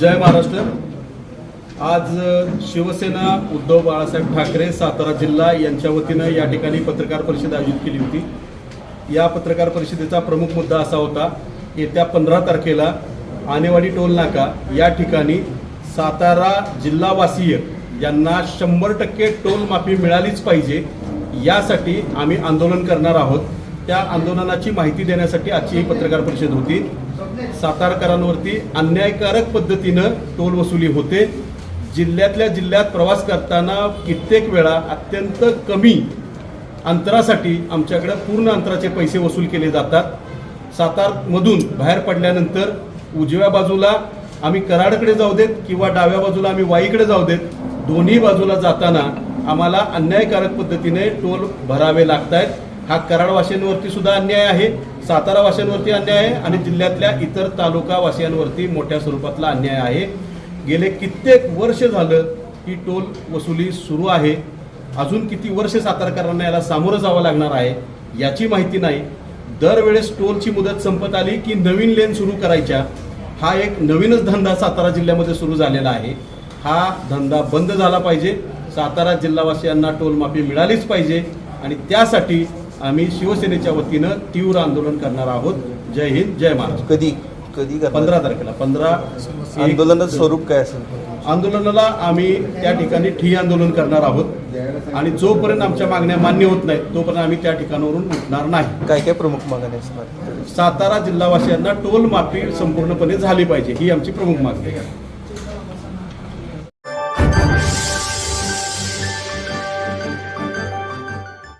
जय महाराष्ट्र. आज शिवसेना उद्धव बाळासाहेब ठाकरे सातारा जिल्हा यांच्या वतीनं या ठिकाणी पत्रकार परिषद आयोजित केली होती. या पत्रकार परिषदेचा प्रमुख मुद्दा असा होता येत्या पंधरा तारखेला आनेवाडी टोल नाका या ठिकाणी सातारा जिल्हावासीय यांना शंभर टक्के टोल माफी मिळालीच पाहिजे यासाठी आम्ही आंदोलन करणार आहोत. त्या आंदोलनाची माहिती देण्यासाठी आजची ही पत्रकार परिषद होती. सातारकरांवरती अन्यायकारक पद्धतीनं टोल वसुली होते. जिल्ह्यातल्या जिल्ह्यात प्रवास करताना कित्येक वेळा अत्यंत कमी अंतरासाठी आमच्याकडे पूर्ण अंतराचे पैसे वसूल केले जातात. सातारमधून बाहेर पडल्यानंतर उजव्या बाजूला आम्ही कराडकडे जाऊ देत किंवा डाव्या बाजूला आम्ही वाईकडे जाऊ देत दोन्ही बाजूला जाताना आम्हाला अन्यायकारक पद्धतीने टोल भरावे लागत आहेत हा कराडवासियांवरती सुद्धा अन्याय आहे सातारा वासियांवरती अन्याय आहे आणि जिल्ह्यातल्या इतर तालुका वासियांवरती मोठ्या स्वरूपातला अन्याय आहे. गेले कित्येक वर्ष झालं ही टोल वसुली सुरू आहे. अजून किती वर्ष सातारकरांना याला सामोरं जावं लागणार आहे याची माहिती नाही. दरवेळेस टोलची मुदत संपत आली की नवीन लेन सुरू करायच्या. हा एक नवीनच धंदा सातारा जिल्ह्यामध्ये सुरू झालेला आहे. हा धंदा बंद झाला पाहिजे. सातारा जिल्हावासियांना टोलमाफी मिळालीच पाहिजे आणि त्यासाठी आम्ही शिवसेनेच्या वतीनं तीव्र आंदोलन करणार आहोत. जय हिंद जय महाराष्ट्र. कधी कधी? पंधरा तारखेला पंधरा आंदोलनाचं स्वरूप काय असेल? आंदोलनाला आम्ही त्या ठिकाणी ठिय्या आंदोलन करणार आहोत. आणि जोपर्यंत आमच्या मागण्या मान्य होत नाहीत तोपर्यंत आम्ही त्या ठिकाणावरून उठणार नाही. काय काय प्रमुख मागण्या असणार सातारा जिल्हावासियांना टोल माफी संपूर्णपणे झाली पाहिजे ही आमची प्रमुख मागणी आहे.